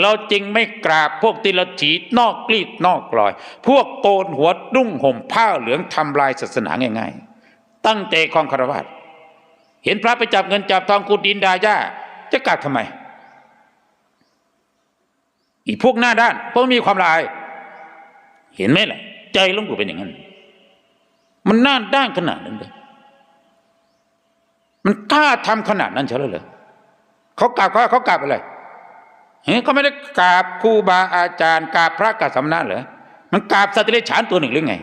เราจึงไม่กราบพวกติลถีนอกกลีดนอกกลอย พวกโกนหัวนุ่งห่มผ้าเหลืองทำลายศาสนาง่ายๆ ตั้งใจคองคารวะเห็นพระไปจับเงินจับทองกุดดินดาย่าจะกราบทำไม อีพวกหน้าด้านพวกมีความลาย เห็นไหมล่ะ ใจลวงปู่เป็นอย่างนั้น มันหน้าด้านขนาดนั้นเลยมันกล้าทำขนาดนั้นเฉลยเหรอเขากราบเขาเขากราบอะไร เฮ้ยเขาไม่ได้กราบครูบาอาจารย์กราบพระกาสำนักเหรอมันกราบสัตว์เดรัจฉานตัวหนึ่งหรือไง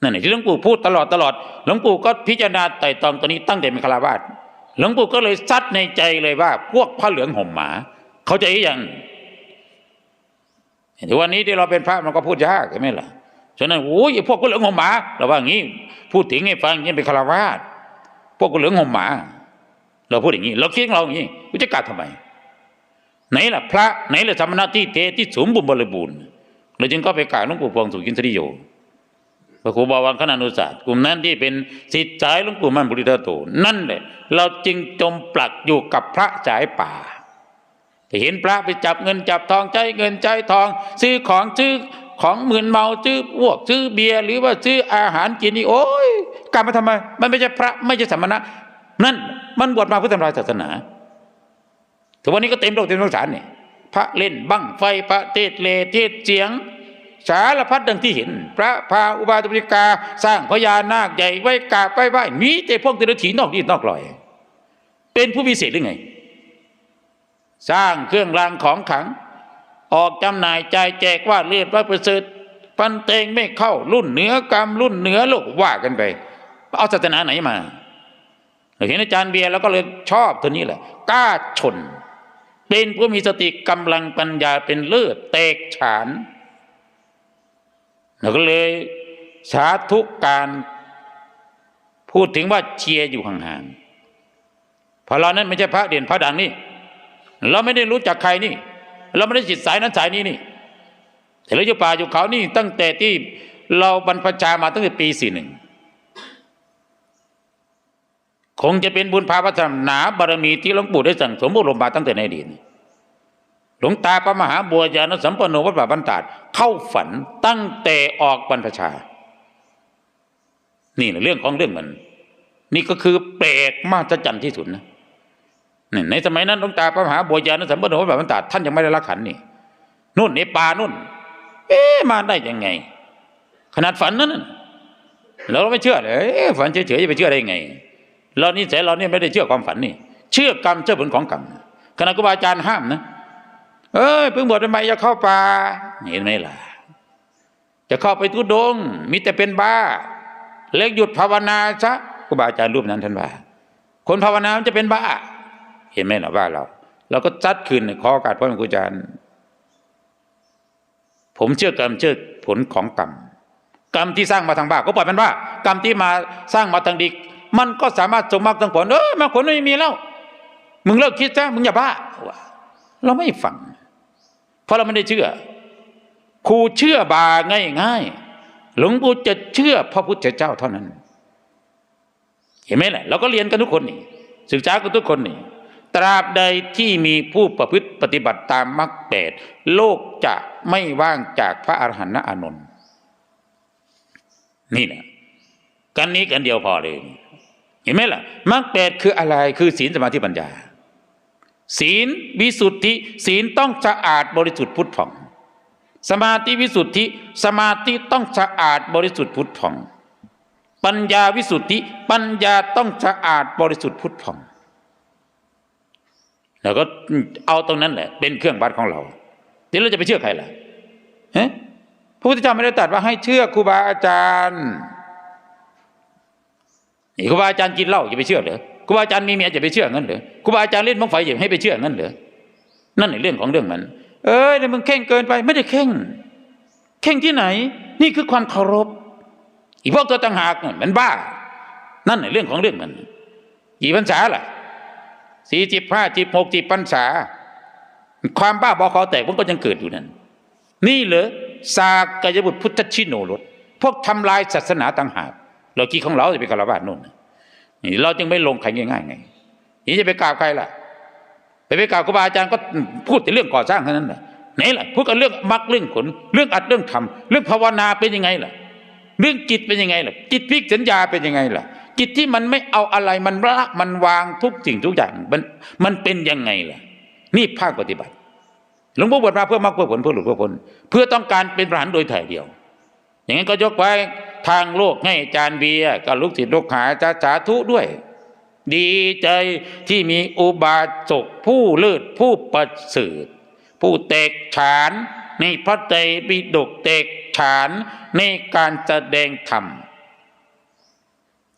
นั่นแหละที่หลวงปู่พูดตลอดตลอดหลวงปู่ก็พิจารณาไต่ตองตัวนี้ตั้งแต่เป็นคารวาสหลวงปู่ก็เลยซัดในใจเลยว่า พวกพระเหลืองห่มหมา เขาจหรือยังแต่วันนี้ที่เราเป็นพระมันก็พูดยากใช่ไหมล่ะฉะนั้นโอ้ยพวกพระเหลืองห่มหมาเราว่างี้ พูดถึงให้ฟังยังเป็นคารวาสพวกพระเหลืองห่มหมา เราพูดอย่างนี้เราคิดของเราอย่างนี้กูจะกราบทำไม ไหนล่ะพระไหนล่ะสมณะที่เทที่สมบูรณ์บริบูรณ์เราจึงก็ไปกราบหลวงปู่พวงสุกินทริโยพระครูบาวังคณานุศาสตร์กลุ่มนั้นที่เป็นสิทธิ์สายหลวงปู่มั่นบุริทัตโตนั่นแหละเราจึงจมปลักอยู่กับพระสายป่าแต่เห็นพระไปจับเงินจับทองใจเงินใจทอง ซื้อของซื้อของหมื่นเมาซื้อพวกซื้อเบียร์หรือว่าซื้ออาหารกินนี่โอ้ยกลับมาทำไม มันไม่ใช่พระไม่ใช่สมณะนั่นมันบวชมาเพื่อทำลายศาสนา ถึงวันนี้ก็เต็มโลกเต็มสงสารเนี่ยพระเล่นบั้งไฟพระเทศเลเทศเสียง สารพัดดังที่เห็น พระพาอุบาสกกา สร้างพญานาคใหญ่ไว้กาบไว้ไหว้มีแต่พวกเดรัจฉีนอกดีนอกลอย เป็นผู้พิเศษหรือไง สร้างเครื่องรางของขัง ออกจำหน่ายจ่ายแจกว่าเลือดว่าประเสริฐปันเตงไม่เข้ารุ่นเหนือกรรมรุ่นเหนือโลกว่ากันไป เอาศาสนาไหนมาเห็นอาจารย์เบียร์แล้วก็เลยชอบตัวนี้แหละกล้าชน เป็นผู้มีสติกำลังปัญญาเป็นเลิศแตกฉานแล้วก็เลยสาธุการพูดถึงว่าเชียร์อยู่ห่างๆเพราะเรานั้นไม่ใช่พระเด่นพระดังนี่เราไม่ได้รู้จักใครนี่ เราไม่ได้จิตสายนั้นสายนี้นี่แต่เราอยู่ป่าอยู่เขานี่ ตั้งแต่ที่เราบรรพชามาตั้งแต่ปีสี่หนึ่ง คงจะเป็นบุญพาพัฒนาหนาบารมีที่หลวงปู่ได้สั่งสมบูรณ์มาตั้งแต่ในอดีตหลวงตาพระมหาบัวญาณสัมปันโนวัดป่าบรรดาดเข้าฝันตั้งแต่ออกบรรพชา นี่แหละเรื่องของเรื่องมัน นี่ก็คือแปลกมากจะจันที่สุดนะในสมัยนั้นหลวงตาพระมหาบัวญาณสัมปันโนวัดป่าบรรดาดท่านยังไม่ได้ละขันนี่นู่นในป่านู่น เอ๊มาได้ยังไง ขนาดฝันนั้นเราไม่เชื่อเลยฝันเฉยๆจะไปเชื่อได้ยังไง เรานี่แต่เราเนี่ยไม่ได้เชื่อความฝันนี่ เชื่อกรรมเชื่อผลของกรรมคณะครูบาอาจารย์ห้ามนะ เอ้ยเพิ่งบวชใหม่อย่าเข้าป่าเห็นไหมล่ะ จะเข้าไปทุดง มีแต่เป็นบ้า เล็กหยุดภาวนาซะครูบาอาจารย์รูปนั้นท่านว่า คนภาวนาจะเป็นบ้า เห็นไหมล่ะว่าเรา เราก็จัดคืนขอโอกาสพ่อแม่ครูอาจารย์ ผมเชื่อกรรมเชื่อผลของกรรมกรรมที่สร้างมาทางบ้าก็ปล่อยมันบ้ากรรมที่มาสร้างมาทางดี มันก็สามารถสมมากทางผลเออมาผลไม่มีแล้วมึงเลิกคิดซะมึงอย่าบ้าเราไม่ฟัง เพราะเราไม่ได้เชื่อ ครูเชื่อบาง่ายง่ายๆหลวงปู่จะเชื่อพระพุทธเจ้าเท่านั้น เห็นไหมล่ะเราก็เรียนกันทุกคนนี่ศึกษากันทุกคนนี่ตราบใดที่มีผู้ประพฤติปฏิบัติตามมรรคแปดโลกจะไม่ว่างจากพระอรหันต์อานนท์นี่แหละกันนี้กันเดียวพอเลย เห็นไหมล่ะมรรคแปดคืออะไรคือศีลสมาธิปัญญา ศีลวิสุทธิศีลต้องสะอาดบริสุทธิ์พุทธผ่อง สมาธิวิสุทธิสมาธิต้องสะอาดบริสุทธิ์พุทธผ่อง ปัญญาวิสุทธิปัญญาต้องสะอาดบริสุทธิ์พุทธผ่องแล้วก็เอาตรงนั้นแหละ เป็นเครื่องวัดของเราเดี๋ยวเราจะไปเชื่อใครล่ะฮะพระพุทธเจ้าไม่ได้ตรัสว่าให้เชื่อครูบาอาจารย์ ครูบาอาจารย์กินเหล้าจะไปเชื่อเหรอครูบาอาจารย์มีเมียจะไปเชื่องั้นเหรอครูบาอาจารย์เล่นมังไฟอย่าให้ไปเชื่องั้นเหรอนั่นในเรื่องของเรื่องมัน เอ้ยมึงเข่งเกินไปไม่ได้เข่งเข่งที่ไหน นี่คือความเคารพอีพวกตัวต่างหากมันบ้า นั่นในเรื่องของเรื่องมันกี่พรรษาล่ะสี่จิบห้าจิบหกจิบพรรษา ความบ้าบอคอแตกมันก็ยังเกิดอยู่นั่นนี่เหรอสากยบุตรพุทธชิโนรสพวกทำลายศาสนาต่างหาก เราคิดของเราจะเป็นคารวะนู่นนี่เราจึงไม่ลงใครง่ายๆไงนี่จะไปกราบใครล่ะไปไปกล่าวครูบาอาจารย์ก็พูดแต่เรื่องก่อสร้างเท่านั้นแหละไหนล่ะพูดกันเรื่องมรรคเรื่องผลเรื่องอัดเรื่องทำเรื่องภาวนาเป็นยังไงล่ะ เรื่องจิตเป็นยังไงล่ะ จิตพิกสัญญาเป็นยังไงล่ะ จิตที่มันไม่เอาอะไรมันละมันวางทุกสิ่งทุกอย่างมันมันเป็นยังไงล่ะ นี่ภาคปฏิบัติหลวงพ่อบวชมาเพื่อมรรคเพื่อผลเพื่อหลุดเพื่อพ้นเพื่อต้องการเป็นพระหันโดยถ่ายเดียว อย่างนั้นก็ยกไว้ทางโลกให้อาจารย์เบียร์กับลูกศิษย์ลูกหาจะสาธุด้วย ดีใจที่มีอุบาสกผู้เลิศผู้ประเสริฐผู้แตกฉานในพระไตรปิฎกแตกฉานในการแสดงธรรม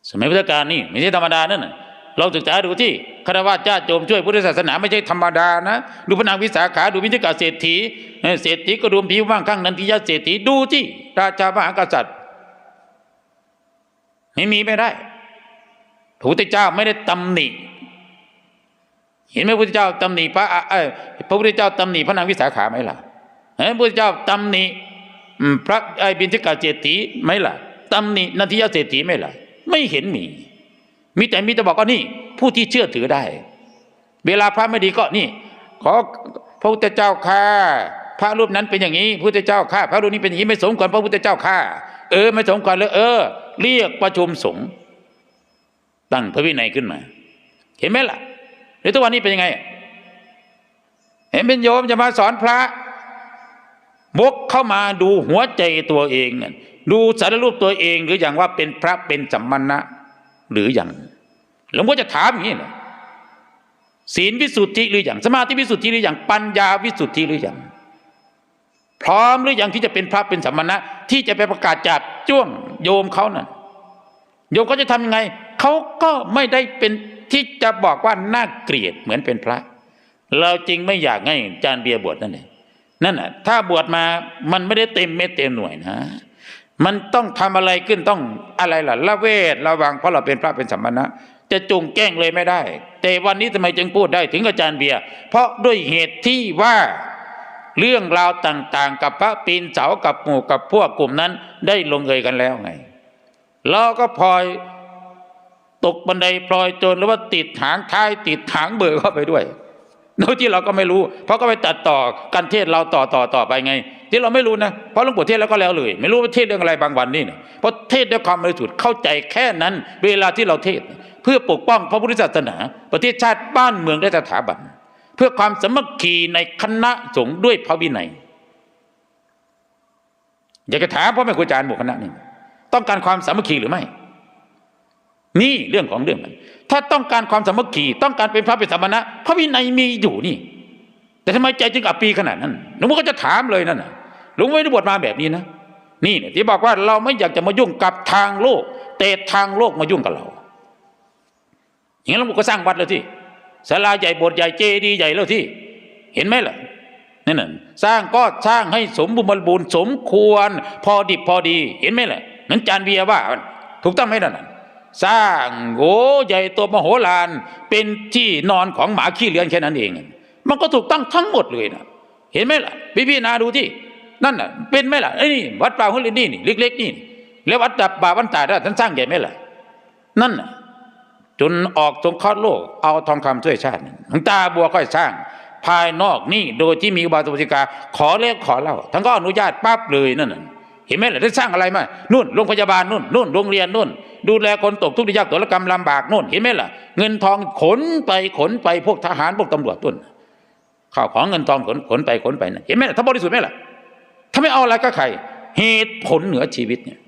สมัยพุทธกาลนี่ไม่ใช่ธรรมดานั่นเราศึกษาดูที่ คารวะญาติโยมช่วยพุทธศาสนาไม่ใช่ธรรมดานะดูพระนางวิสาขาดูวิจิกาเศรษฐีเศรษฐีก็รวมผิวว่างข้างนันทิยาเศรษฐีดูที่ราชามหากษัตริย์ไม่มีไม่ได้พระพุทธเจ้าไม่ได้ตำหนิ เห็นไหมพระพุทธเจ้าตำหนิพระเอยพระพุทธเจ้าตำหนิพระนางวิสาขาไหมล่ะเห็นพระพุทธเจ้าตำหนิพระไอ้บินทิกาเศรษฐีไหมล่ะตำหนินันทิยาเศรษฐีไหมล่ะ ไม่เห็นมี มีแต่มีแต่บอกว่านี่ ผู้ที่เชื่อถือได้ เวลาพระไม่ดีก็นี่ ขอพระพุทธเจ้าข้าพระรูปนั้นเป็นอย่างนี้พระพุทธเจ้าข้าพระรูปนี้เป็นอย่างนี้ไม่สมควรพระพุทธเจ้าข้าเออไม่สมควรเลยเออ เรียกประชุมสงฆ์ตั้งพระวินัยขึ้นมา เห็นไหมล่ะหรือทุกวันนี้เป็นยังไง เห็นเป็นโยมจะมาสอนพระบกเข้ามาดูหัวใจตัวเอง ดูสารรูปตัวเองหรืออย่างว่าเป็นพระเป็นสัมมณะ หรืออย่างหลวงพ่อจะถามอย่างนี้นะศีลวิสุทธิหรืออย่างสมาธิวิสุทธิหรืออย่างปัญญาวิสุทธิหรืออย่างพร้อมหรือยังที่จะเป็นพระเป็นสัมมณะ ที่จะไปประกาศจับจ้วงโยมเขาน่ะโยมเขาจะทำยังไงเขาก็ไม่ได้เป็นที่จะบอกว่าน่าเกลียดเหมือนเป็นพระ เราจริงไม่อยากให้จารย์เบียบวชนั่นเองนั่นน่ะถ้าบวชมามันไม่ได้เต็มเม็ดเต็มหน่วยนะ มันต้องทำอะไรขึ้นต้องอะไรล่ะละเวทระวังเพราะเราเป็นพระเป็นสัมมณะจะจงแกล้งเลยไม่ได้ แต่วันนี้ทำไมจึงพูดได้ถึงอาจารย์เบียร์เพราะด้วยเหตุที่ว่าเรื่องราวต่างๆ กับพระปีนเสากับหมู่กับพวกกลุ่มนั้น ได้ลงเอยกันแล้วไงเราก็พลอยตกบันไดพลอยโจรหรือว่าติดหางท้ายติดหางเบอร์เข้าไปด้วยโดยที่เราก็ไม่รู้ เพราะก็ไปตัดต่อกันเทศเราต่อต่อต่อไปไง ที่เราไม่รู้นะเพราะหลวงปู่เทศแล้วก็แล้วเลย ไม่รู้ว่าเทศเรื่องอะไรบางวันนี่เนี่ยเพราะเทศด้วยความบริสุทธิ์เข้าใจแค่นั้น เวลาที่เราเทศ เพื่อปกป้องพระพุทธศาสนา ประเทศชาติบ้านเมืองและสถาบัน เพื่อความสมัคคีในคณะสงฆ์ด้วยพระวินัยอยากจะถามพ่อแม่ครูอาจารย์หมู่คณะนี่ต้องการความสามัคคีหรือไม่ นี่เรื่องของเรื่องมันถ้าต้องการความสามัคคีต้องการเป็นพระเป็นสมณะพระวินัยมีอยู่นี่ แต่ทำไมใจจึงอับปีขนาดนั้นหลวงพ่อก็จะถามเลยนั่นน่ะ หลวงพ่อไม่ได้บวชมาแบบนี้นะ นี่เนี่ยที่บอกว่าเราไม่อยากจะมายุ่งกับทางโลกแต่ทางโลกมายุ่งกับเรา อย่างนั้นหลวงพ่อก็สร้างวัดแล้วที่ศาลาใหญ่โบสถ์ใหญ่เจดีย์ใหญ่แล้วที่ เห็นไหมล่ะนั่นน่ะสร้างก็สร้างให้สมบูรณ์บูรณ์สมควร พอดิบพอดี เห็นไหมล่ะนั้นจานเบียร์ว่าถูกต้องไหมนั่นสร้างโอ้ใหญ่ตัวมโหฬารเป็นที่นอนของหมาขี้เลือนแค่นั้นเอง มันก็ถูกต้องทั้งหมดเลยนะเห็นไหมล่ะพี่พี่นาดูที่ นั่นน่ะเป็นไหมล่ะไอ้นี่วัดป่าหุ่นลินนี่นี่เล็กๆนี่แล้ววัดดับป่าวันตายได้ท่านสร้างใหญ่ไหมล่ะ นั่นน่ะจนออกสงเคราะห์โลก เอาทองคำช่วยชาติหลวงตาบัวค่อยสร้าง ภายนอกนี่โดยที่มีอุบาสกอุบาสิกา ขอเล็กขอเล่าทั้งก็อนุญาตปั๊บเลยนั่นน่ะเห็นไหมล่ะได้สร้างอะไรมานู่นโรงพยาบาลนู่นนู่นโรงเรียนนู่น ดูแลคนตกทุกข์ยากตกระกรรมลำบากนู่นเห็นไหมล่ะ เงินทองขนไปขนไปพวกทหารพวกตำรวจต้นข้าวของเงินทองขนขนไปขนไปนะเห็นไหมล่ะถ้าบริสุทธิ์ไหมล่ะ ถ้าไม่เอาอะไรก็ใครเหตุผลเหนือชีวิตเนี่ย